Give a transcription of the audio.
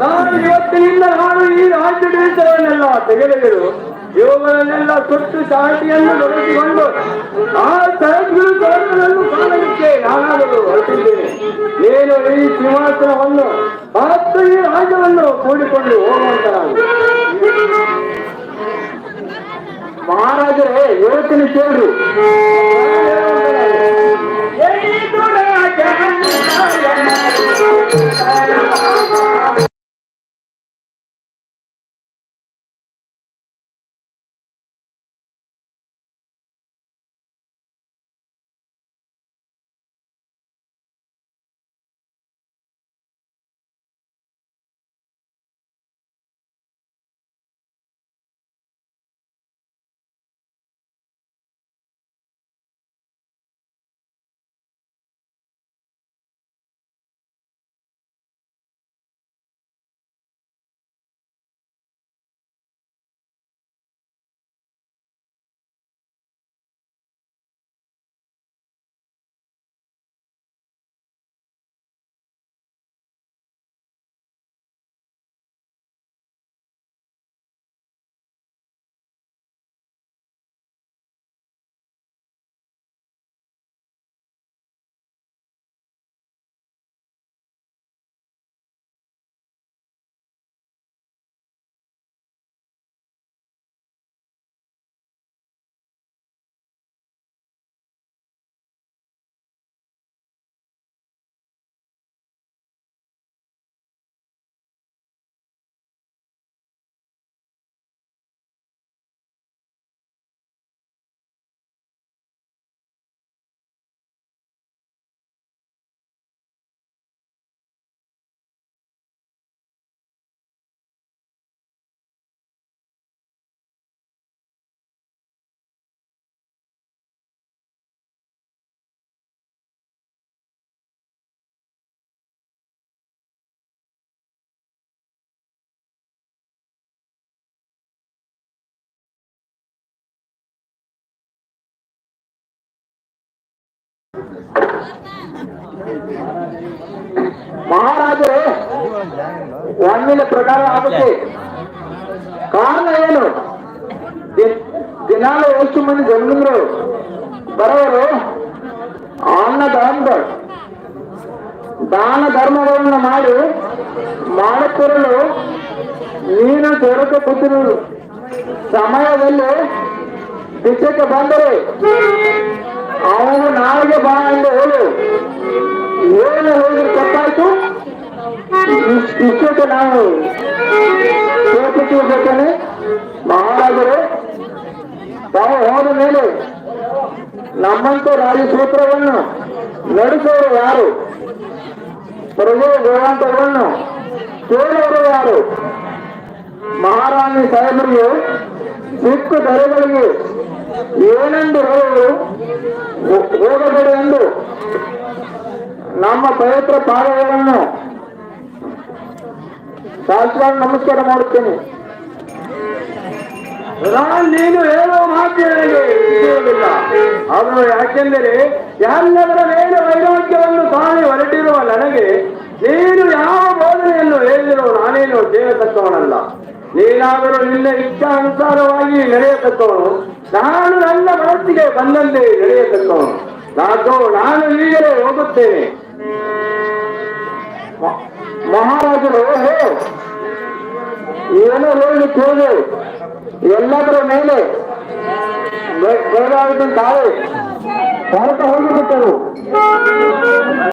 ನಾನು ಇವತ್ತಿನಿಂದ ನಾನು ಈ ರಾಜ್ಯದೇಶವನ್ನೆಲ್ಲ ತೆಗೆದೆಗೆದು ಇವುಗಳನ್ನೆಲ್ಲ ಸುಟ್ಟು ಚಾಟಿಯನ್ನು ನಡೆಸಿಕೊಂಡು ಆ ಸ್ವರ್ಗವನ್ನು ಕಾಣಲಿಕ್ಕೆ ನಾನಾದರೂ ಹೊರಟಿದ್ದೇನೆ. ನೀನು ಈ ಸಿಂಹಾಸನವನ್ನು ಮತ್ತು ಈ ಕೂಡಿಕೊಂಡು ಹೋಗುವಂತ ಮಹಾರಾಜರೇ ಯೋಚನೆ ಕೇಳ್ರಿ. ಮಹಾರಾಜರೇ ಒಮ್ಮಿನ ಪ್ರಕಾರ ಆಗುತ್ತೆ ಕಾರಣ ಏನು ದಿ- ದಿನಾಲು ಎಷ್ಟು ಮಂದಿ ಜನ್ಮಂದ್ರು ಬರೋರು ಅನ್ನ ದಾನ ದಾನ ಧರ್ಮಗಳನ್ನು ಮಾಡಿ ಮಾಡುತ್ತಿರಲು ನೀನು ಸೇರಕ್ಕೆ ಕೂತಿರುವುದು ಸಮಯದಲ್ಲಿ ಬಿಚ್ಚಕ್ಕೆ ಬಂದರೆ ಅವನು ನಾಳೆಗೆ ಬಾ ಎಂದು ಹೇಳು ಏನು ಹೇಳಿದ್ರೆ ತಪ್ಪಾಯ್ತು ಇಷ್ಟ್- ಇಷ್ಟಕ್ಕೆ ನಾವು ಸೋತಿದ್ದೇನೆ ಮಹಾರಾಜರು ತಾವು ಹೋದ ಮೇಲೆ ನಮ್ಮಂತ ರಾಜಸೂತ್ರವನ್ನು ನಡೆಸೋರು ಯಾರು ಪ್ರಜೆ ಗೋವಾಂತರವನ್ನು ಕೇಳೋರು ಯಾರು ಮಹಾರಾಣಿ ಸಾಹೇಬರಿಗೆ ಸಿಕ್ಕ ದರೆಗಳಿಗೆ ಏನೆಂದು ಹೇಳಲು ಹೋಗಬೇಡ ಎಂದು ನಮ್ಮ ಪವಿತ್ರ ಪಾದಗಳನ್ನು ಶಾಸ್ತ್ರ ನಮಸ್ಕಾರ ಮಾಡುತ್ತೇನೆ ನಾನು ನೀನು ಹೇಳೋ ಮಾತು ಇಷ್ಟವಿಲ್ಲ. ಅದು ಯಾಕೆಂದರೆ ಎಲ್ಲದರ ಮೇಲೆ ವೈರಾಗ್ಯವನ್ನು ತಾನೇ ಹೊರಟಿರುವ ನನಗೆ ನೀನು ಯಾವ ಬೋಧನೆಯನ್ನು ಹೇಳಿರೋ ನಾನೇನು ಸೇರತಕ್ಕವನಲ್ಲ ನೀನಾದರೂ ನಿನ್ನ ಇಚ್ಛಾನುಸಾರವಾಗಿ ನಡೆಯತಕ್ಕವನು, ನಾನು ನನ್ನ ಮನಸ್ಸಿಗೆ ಬಂದಂತೆ ನಡೆಯತಕ್ಕವನು. ನಾನು ನಾನು ಈಗಲೇ ಹೋಗುತ್ತೇನೆ. ಮಹಾರಾಜರು ಏನೋ ಹೇಳಿ ಕೇಳಿ ಎಲ್ಲದರ ಮೇಲೆ ಬೇರೆ ಭಾರತ ಹೋಗಿಬಿಟ್ಟರು.